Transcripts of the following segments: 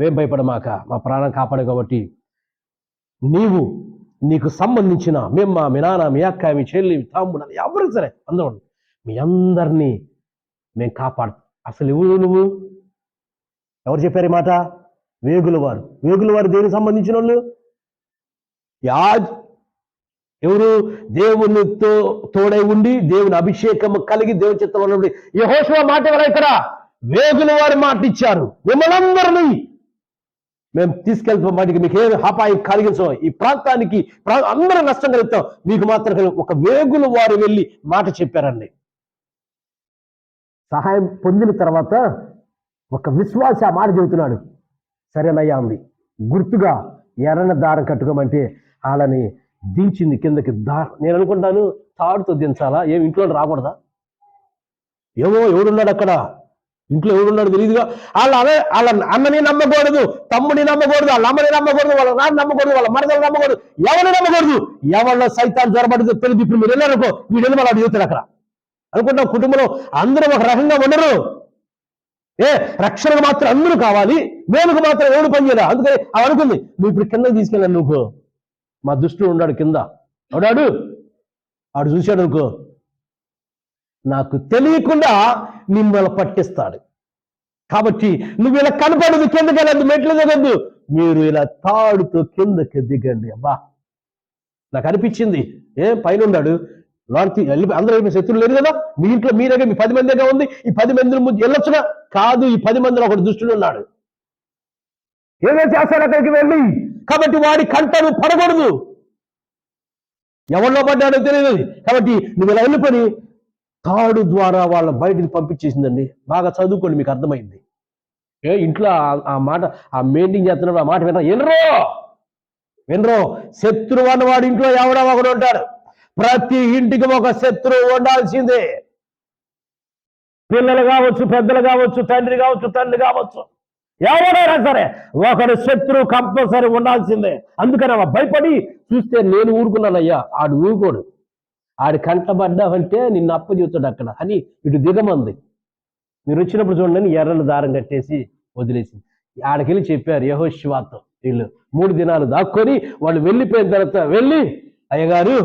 నువ్వేం భయపడమాక? మా ప్రాణం కాపాడు కాబట్టి నీవు నీకు సంబంధించిన మేము మీ నాన్న మీ అక్క మీ చెల్లి తమ్ముడు అని ఎవరు సరే అందరం మీ అందరినీ మేము కాపాడు. అసలు ఎవరు నువ్వు? ఎవరు చెప్పారు ఈ మాట? వేగుల వారు. వేగుల వారు దేనికి సంబంధించిన వాళ్ళు? యాజ్ ఎవరు దేవునితో తోడై ఉండి దేవుని అభిషేకం కలిగి దేవుని చిత్తం ఉన్నప్పుడు యహోశివ మాట ఎవరా ఇక్కడ? వేగుల వారి మాట ఇచ్చారు మిమ్మల్ని మేము తీసుకెళ్తాం వాటికి మీకు ఏమి అపాయం కలిగించం ఈ ప్రాంతానికి ప్రా- అందరూ నష్టం కలుగుతాం మీకు మాత్రం ఒక వేగుల వారు వెళ్ళి మాట చెప్పారండి. సహాయం పొందిన తర్వాత ఒక విశ్వాస ఆ మాట చెబుతున్నాడు. సరేనయ్యా ఉంది గుర్తుగా ఎర్రన దారం కట్టుకోమంటే వాళ్ళని దించింది కిందకి దా నేను అనుకుంటాను తాడుతో దించాలా? ఏమి ఇంట్లో రాకూడదా? ఏమో ఎవడున్నాడు అక్కడ? ఇంట్లో ఎవడున్నాడు తెలియదుగా వాళ్ళ అదే వాళ్ళ అన్నని నమ్మకూడదు తమ్ముడిని నమ్మకూడదు వాళ్ళ అమ్మని నమ్మకూడదు వాళ్ళ నాన్న నమ్మకూడదు వాళ్ళ మరదలు నమ్మకూడదు ఎవరిని నమ్మకూడదు? ఎవరిలో సైతాన్ని జ్వరపడితే తెలియదు. ఇప్పుడు మీరు వెళ్ళారనుకో వీడు వెళ్ళి వాళ్ళు చెబుతారు అక్కడ. అనుకుంటాం కుటుంబంలో అందరూ ఒక రకంగా ఉండరు. ఏ రక్షణకు మాత్రం అందరూ కావాలి మేలుకు మాత్రం ఎవడు పని చేయరా. అందుకని అవి అనుకుంది నువ్వు ఇప్పుడు కిందకి తీసుకెళ్ళాను నువ్వు. మా దుష్టుడు ఉన్నాడు కింద. ఎవడాడు? ఆడు చూశాడు అనుకో. నాకు తెలియకుండా మిమ్మల్ని పట్టిస్తాడు. కాబట్టి నువ్వు ఇలా కనపడదు కిందకి వెళ్ళద్దు మెట్లు దిగద్దు. మీరు ఇలా తాడుతో కిందకి దిగండి అబ్బా. నాకు అనిపించింది ఏ పైన ఉన్నాడు లాంటి అందరూ అయిపోయి శత్రువులు లేరు కదా? మీ ఇంట్లో మీరేగా మీ పది మందిగా ఉంది. ఈ పది మంది ముందు వెళ్ళొచ్చుగా? కాదు ఈ పది మందిలో ఒకటి దుష్టుడు ఉన్నాడు. ఏదో చేస్తాడు అక్కడికి వెళ్ళి? కాబట్టి వాడి కంటను పడకూడదు. ఎవరిలో పడ్డాడో తెలియదు. కాబట్టి నువ్వు ఇలా వెళ్ళిపోయి తాడు ద్వారా వాళ్ళ బయటికి పంపించేసిందండి. బాగా చదువుకోండి మీకు అర్థమైంది. ఏ ఇంట్లో ఆ- మాట ఆ మెయింటైన్ చేస్తున్నప్పుడు ఆ మాట వినరా. ఎనరో వినరో! శత్రువు అన్నవాడు ఇంట్లో ఎవడో ఒకడు ఉంటాడు. ప్రతి ఇంటికి ఒక శత్రువు ఉండాల్సిందే. పిల్లలు కావచ్చు పెద్దలు కావచ్చు తండ్రి కావచ్చు తండ్రి కావచ్చు. ఎవడైనా సరే ఒకడు శత్రువు కంపల్సరీ ఉండాల్సిందే. అందుకని భయపడి చూస్తే నేను ఊరుకున్నానయ్యా. ఆడు ఊరుకోడు. ఆడి కంటబడ్డావంటే నిన్ను అప్పచెబుతాడు అక్కడ. అని ఇటు దిగమంది. మీరు వచ్చినప్పుడు చూడండి ఎర్రలు దారం కట్టేసి వదిలేసింది. ఆడకెళ్ళి చెప్పారు యహోశివాతో వీళ్ళు మూడు దినాలు దాక్కొని వాళ్ళు వెళ్ళిపోయిన తర్వాత వెళ్ళి అయ్యగారు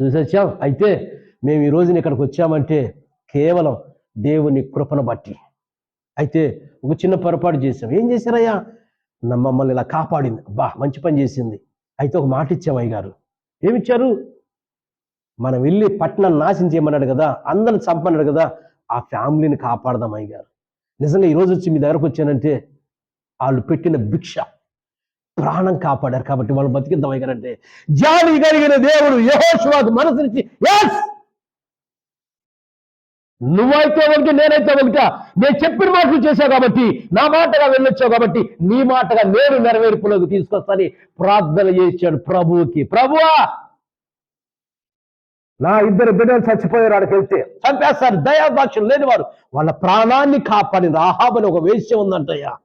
చూసొచ్చాం అయితే మేము ఈ రోజున ఇక్కడికి వచ్చామంటే కేవలం దేవుని కృపను బట్టి. అయితే ఒక చిన్న పొరపాటు చేసాం ఏం చేశారయ్యా? నా మమ్మల్ని ఇలా కాపాడింది. అబ్బా మంచి పని చేసింది. అయితే ఒక మాట ఇచ్చాం అయ్యగారు. ఏమిచ్చారు? మనం వెళ్ళి పట్టణం నాశనం చేయమన్నాడు కదా అందరిని చంపన్నాడు కదా ఆ ఫ్యామిలీని కాపాడదాం అయ్యగారు. నిజంగా ఈ రోజు వచ్చి మీ దగ్గరకు వచ్చానంటే వాళ్ళు పెట్టిన భిక్ష ప్రాణం కాపాడారు కాబట్టి వాళ్ళు బతికిద్దాం అయ్యారంటే జాలి కలిగిన దేవుడు యహోశివాకు మనసునిచ్చి ఎస్ నువ్వైతే ఒకటి నేనైతే ఒకట నేను చెప్పిన మాటలు చేశావు కాబట్టి నా మాటగా వెళ్ళొచ్చావు కాబట్టి నీ మాటగా నేను నెరవేర్పులోకి తీసుకొస్తాని ప్రార్థన చేశాడు ప్రభువుకి. ప్రభువా! నా ఇద్దరు బిడ్డలు చచ్చిపోయారు ఆడికి వెళ్తే. చంపేస్తారు. దయాదాక్షలు లేని వారు వాళ్ళ ప్రాణాన్ని కాపాడి రాహాబని ఒక వేశ్య ఉందంటయ్యా.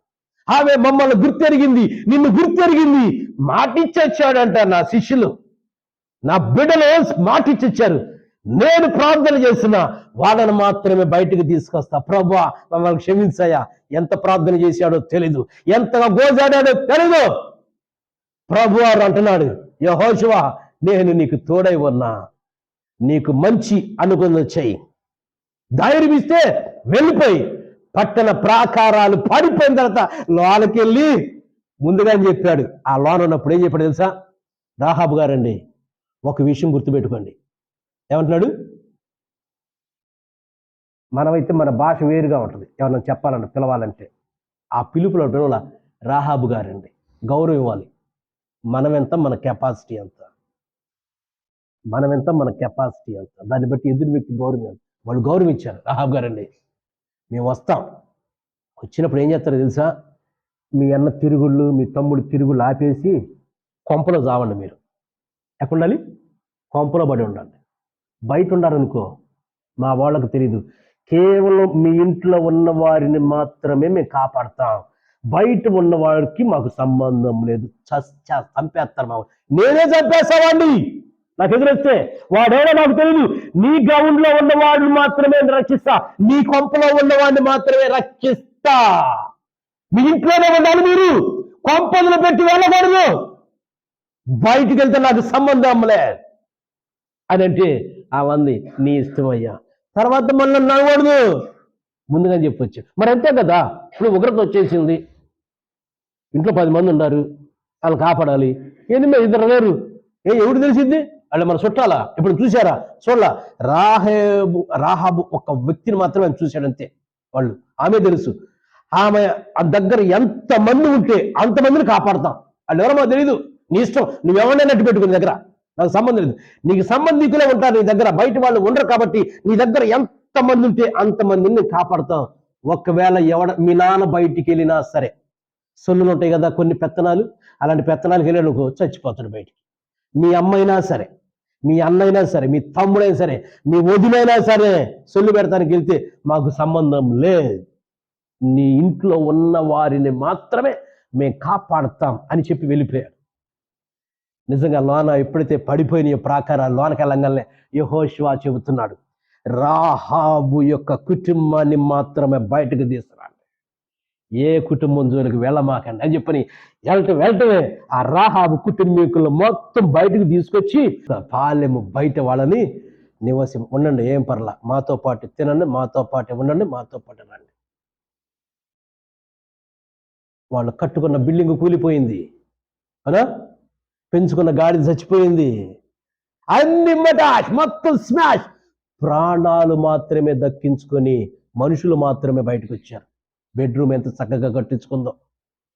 ఆమె మమ్మల్ని గుర్తెరిగింది. నిన్ను గుర్తెరిగింది. మాటిచ్చొచ్చాడంట నా శిష్యులు. నా బిడ్డలు మాటిచ్చిచ్చారు. నేను ప్రార్థన చేస్తున్నా వాళ్ళను మాత్రమే బయటకు తీసుకొస్తా. ప్రభా మమ్మల్ని క్షమించాయా ఎంత ప్రార్థన చేశాడో తెలీదు. ఎంతగా గోజాడాడో తెలీదు. ప్రభు వారు అంటున్నాడు యహోశివా నేను నీకు తోడై ఉన్నా. నీకు మంచి అనుబంధం చేయి. ధైర్యం ఇస్తే వెళ్ళిపోయి పట్టణ ప్రాకారాలు పడిపోయిన తర్వాత లోనకెళ్ళి ముందుగానే చెప్పాడు? ఆ లోన ఉన్నప్పుడు ఏం చెప్పాడు తెలుసా? రాహాబు గారండి ఒక విషయం గుర్తుపెట్టుకోండి. ఏమంటున్నాడు? మనమైతే మన భాష వేరుగా ఉంటుంది. ఎవరన్నా చెప్పాలంటే పిలవాలంటే. ఆ పిలుపులో పిలువల రాహాబు గారండి గౌరవం ఇవ్వాలి. మనం ఎంత మన కెపాసిటీ ఎంత? మనం ఎంత మన కెపాసిటీ ఎంత? దాన్ని బట్టి ఎదురు వ్యక్తి గౌరవం వాళ్ళు గౌరవం ఇచ్చారు రాహాబు గారండి మేము వస్తాం. వచ్చినప్పుడు ఏం చేస్తారో తెలుసా? మీ అన్న తిరుగుళ్ళు మీ తమ్ముడు తిరుగుళ్ళు ఆపేసి కొంపలో చావండి మీరు. ఎక్కడుండాలి కొంపలో పడి ఉండండి బయట ఉండారనుకో మా వాళ్ళకు తెలియదు కేవలం మీ ఇంట్లో ఉన్న వారిని మాత్రమే మేము కాపాడతాం. బయట ఉన్న వారికి మాకు సంబంధం లేదు. చంపేస్తారు మా వాళ్ళు. నేనే చంపేస్తామండి! నాకు ఎదురొస్తే వాడేడో నాకు తెలియదు నీ గ్రౌండ్లో మాత్రమే రక్షిస్తా. నీ కొంపలో ఉన్నవాడిని మాత్రమే రక్షిస్తా. మీ ఇంట్లోనే ఉండాలి మీరు. కొంపదులు పెట్టి వెళ్ళకూడదు. బయటికి వెళ్తే నాకు సంబంధంలే అని అంటే ఆ వంది నీ ఇష్టమయ్యా తర్వాత మళ్ళీ నడవడదు. ముందుగా చెప్పొచ్చు. మరి అంతే కదా? ఇప్పుడు ఉగ్రత వచ్చేసింది. ఇంట్లో పది మంది ఉన్నారు. వాళ్ళు కాపాడాలి. ఏంది ఇద్దరు లేరు? ఏ ఎవడు తెలిసింది? వాళ్ళు మన చుట్టాలా? ఇప్పుడు చూసారా చూడలా? రాహేబు రాహాబు ఒక వ్యక్తిని మాత్రమే ఆయన చూశాడు అంతే వాళ్ళు. ఆమె తెలుసు. ఆమె ఆ దగ్గర ఎంత మంది ఉంటే అంతమందిని కాపాడతాం. వాళ్ళు ఎవరో మాకు తెలియదు నీ ఇష్టం. నువ్వెవరినట్టు పెట్టుకుని దగ్గర. నాకు సంబంధం లేదు. నీకు సంబంధికులే ఉంటారు నీ దగ్గర. బయట వాళ్ళు ఉండరు కాబట్టి నీ దగ్గర ఎంత మంది ఉంటే అంతమందిని నేను కాపాడతాం. ఒకవేళ ఎవడ మీ నాన్న బయటికి వెళ్ళినా సరే. సొల్లులు ఉంటాయి కదా కొన్ని పెత్తనాలు. అలాంటి పెత్తనాలకు వెళ్ళాడు చచ్చిపోతాడు బయటికి. మీ అమ్మైనా సరే. మీ అన్నైనా సరే మీ తమ్ముడైనా సరే మీ వదినైనా సరే సొల్లు పెడతానికి వెళ్తే మాకు సంబంధం లేదు. నీ ఇంట్లో ఉన్న వారిని మాత్రమే మేము కాపాడతాం అని చెప్పి వెళ్ళిపోయాడు. నిజంగా లోన ఎప్పుడైతే పడిపోయిన ప్రాకారాలు లోనకి వెళ్ళంగానే యహోశివా చెబుతున్నాడు రాహాబు యొక్క కుటుంబాన్ని మాత్రమే బయటకు తీసుకురా. ఏ కుటుంబం జోలికి వెళ్ళమాకండి అని చెప్పని వెళ్ళటం వెళ్ళటమే ఆ రాహాబు కుటుంబీకులు మొత్తం బయటకు తీసుకొచ్చి పాలెము బయట వాళ్ళని నివాసం ఉండండి ఏం పర్లా మాతో పాటు తినండి మాతో పాటు ఉండండి మాతో పాటు రండి. వాళ్ళు కట్టుకున్న బిల్డింగ్ కూలిపోయింది. అవునా? పెంచుకున్న గాడి చచ్చిపోయింది. అన్ని మటాష్ మొత్తం స్మాష్. ప్రాణాలు మాత్రమే దక్కించుకొని మనుషులు మాత్రమే బయటకు వచ్చారు బెడ్రూమ్ ఎంత చక్కగా కట్టించుకుందో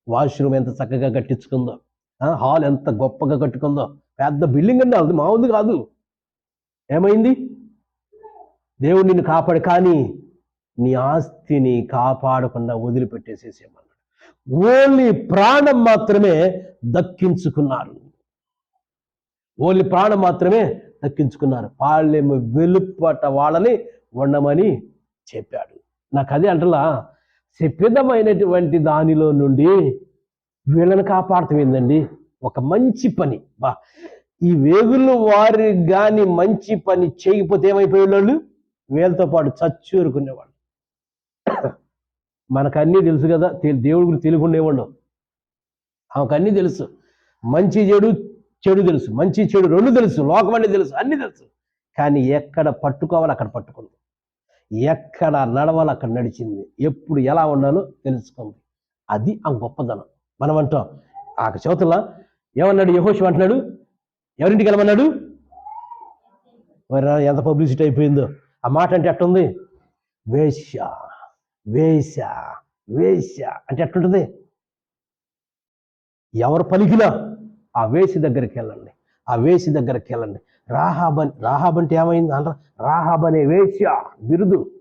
వాష్రూమ్ ఎంత చక్కగా కట్టించుకుందో ఆ, హాల్ ఎంత గొప్పగా కట్టుకుందో పెద్ద బిల్డింగ్ అండి అది మామూలు కాదు. ఏమైంది? దేవుడు నిన్ను కాపాడు కానీ నీ ఆస్తిని కాపాడకుండా వదిలిపెట్టేసేసేమన్నాడు ఓన్లీ ప్రాణం మాత్రమే దక్కించుకున్నారు. ఓన్లీ ప్రాణం మాత్రమే దక్కించుకున్నారు. పాళ్ళెము వెలుపట వాళ్ళని ఉండమని చెప్పాడు. నాకు అదే అంటలా శపితమైనటువంటి దానిలో నుండి వీళ్ళని కాపాడటం ఏందండి ఒక మంచి పని. బా ఈ వేగులు వారి కానీ మంచి పని చేయకపోతే ఏమైపోయే వాళ్ళు వీళ్ళతో పాటు చచ్చూరుకునేవాళ్ళు. మనకన్నీ తెలుసు కదా దేవుడు దేవుడి గురించి తెలియకుండేవాళ్ళు. ఆమెకన్నీ తెలుసు. మంచి చెడు చెడు తెలుసు. మంచి చెడు రెండు తెలుసు. లోకం అనేది తెలుసు. అన్నీ తెలుసు. కానీ ఎక్కడ పట్టుకోవాలి అక్కడ పట్టుకుంది ఎక్కడ నడవాలి అక్కడ నడిచింది. ఎప్పుడు ఎలా ఉండాలో తెలుసుకుంది. అది ఆ గొప్పదనం. మనం అంటాం ఆ చోతుల ఏమన్నాడు యహోషు అంటున్నాడు? ఎవరింటికి వెళ్ళమన్నాడు? ఎంత పబ్లిసిటీ అయిపోయిందో. ఆ మాట అంటే ఎట్టుంది? వేశ్య వేశ్య వేశ్య అంటే ఎట్లుంటుంది ఎవరు పలికినా ఆ వేసి దగ్గరికి వెళ్ళండి. ఆ వేసి దగ్గరికి వెళ్ళండి. రాహాబన్ రాహాబ్ అంటే ఏమైంది అంటారు రాహాబ్ అనే వేశ్య బిరుదు.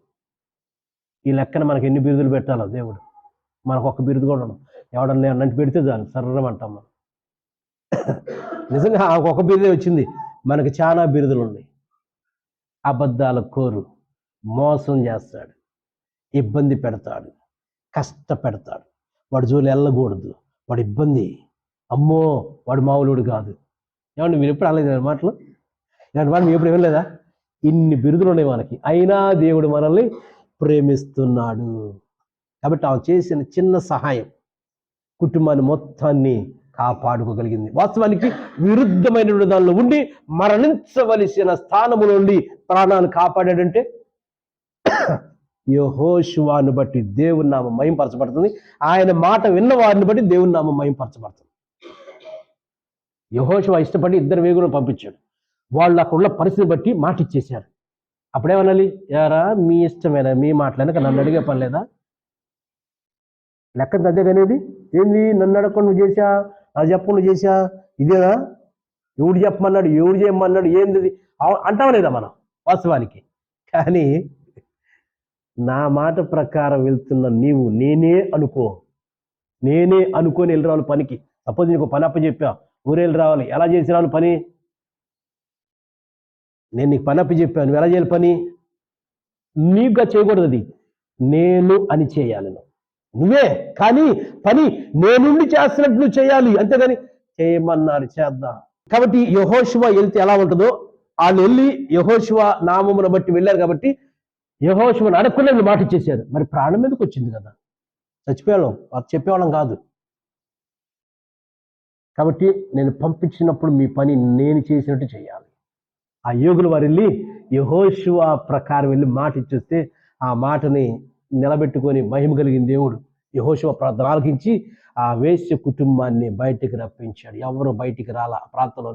ఈ లెక్కన మనకి ఎన్ని బిరుదులు పెట్టాలో దేవుడు. మనకు ఒక బిరుదు కూడా ఉండదు. ఎవడన్నా అన్నంటి పెడితే చాలు సర్రం అంటాం మనం. నిజంగా ఒక బిరుదే వచ్చింది. మనకు చాలా బిరుదులు ఉన్నాయి. అబద్ధాల కోరు మోసం చేస్తాడు. ఇబ్బంది పెడతాడు. కష్టపెడతాడు. వాడు జోలు వెళ్ళకూడదు. వాడు ఇబ్బంది. అమ్మో వాడు మామూలుడు కాదు. ఏమండి మీరు ఎప్పుడు అనలేదు మాటలు? ఇలాంటి వాడు ఎప్పుడు వినలేదా? ఇన్ని బిరుదులు ఉన్నాయి మనకి. అయినా దేవుడు మనల్ని ప్రేమిస్తున్నాడు. కాబట్టి ఆమె చేసిన చిన్న సహాయం కుటుంబాన్ని మొత్తాన్ని కాపాడుకోగలిగింది. వాస్తవానికి విరుద్ధమైన దానిలో ఉండి మరణించవలసిన స్థానము నుండి ప్రాణాలు కాపాడాడంటే యహోశువాను బట్టి దేవుని నామ మయంపరచబడుతుంది ఆయన మాట విన్న వారిని బట్టి దేవుని నామ మయంపరచబడుతుంది యహోశువ ఇష్టపడి ఇద్దరు వేగులను పంపించాడు. వాళ్ళు అక్కడ ఉన్న పరిస్థితిని బట్టి మాట ఇచ్చేశారు అప్పుడేమనాలి? యారా మీ ఇష్టమేనా మీ మాటలనక నన్ను అడిగే పని లేదా? లెక్క అదే అనేది ఏంది? నన్ను అడగకుండా నువ్వు నా అది చెప్పకుండా చేశా? ఇదేనా? ఎవడు చెప్పమన్నాడు? ఎవడు చేయమన్నాడు? ఏంది అంటాం లేదా మనం? వాస్తవానికి. కానీ నా మాట ప్రకారం వెళ్తున్న నీవు నేనే అనుకో. నేనే అనుకొని వెళ్ళి రావాలి పనికి. సపోజ్ నీకు పని అప్ప చెప్పా ఊరేళ్ళు రావాలి. ఎలా చేసి రావాలి పని? నేను నీకు పని చెప్పాను. నువ్వు ఎలా చేయాలి పని? నీకుగా చేయకూడదు అది. నేను అని చేయాలి నువ్వే. కానీ పని నేనుండి చేస్తున్నట్టు నువ్వు చేయాలి. అంతేగాని చేయమన్నారు చేద్దాం. కాబట్టి యహోశివ వెళ్తే ఎలా ఉంటుందో వాళ్ళు వెళ్ళి యహోశివ నామమును బట్టి వెళ్ళారు కాబట్టి యహోశివను అడగకుండా మాట ఇచ్చేసారు మరి ప్రాణం మీదకి వచ్చింది కదా? చచ్చిపోయాం అది చెప్పేవాళ్ళం కాదు. కాబట్టి నేను పంపించినప్పుడు మీ పని నేను చేసినట్టు చేయాలి. ఆ యోగులు వారు వెళ్ళి యహోశివ ప్రకారం వెళ్ళి మాట ఇచ్చేస్తే ఆ మాటని నిలబెట్టుకొని మహిమ కలిగిన దేవుడు యహోశివ ప్రార్థన ఆలకించి ఆ వేశ్య కుటుంబాన్ని బయటికి రప్పించాడు. ఎవరు బయటికి రాల ఆ ప్రాంతంలో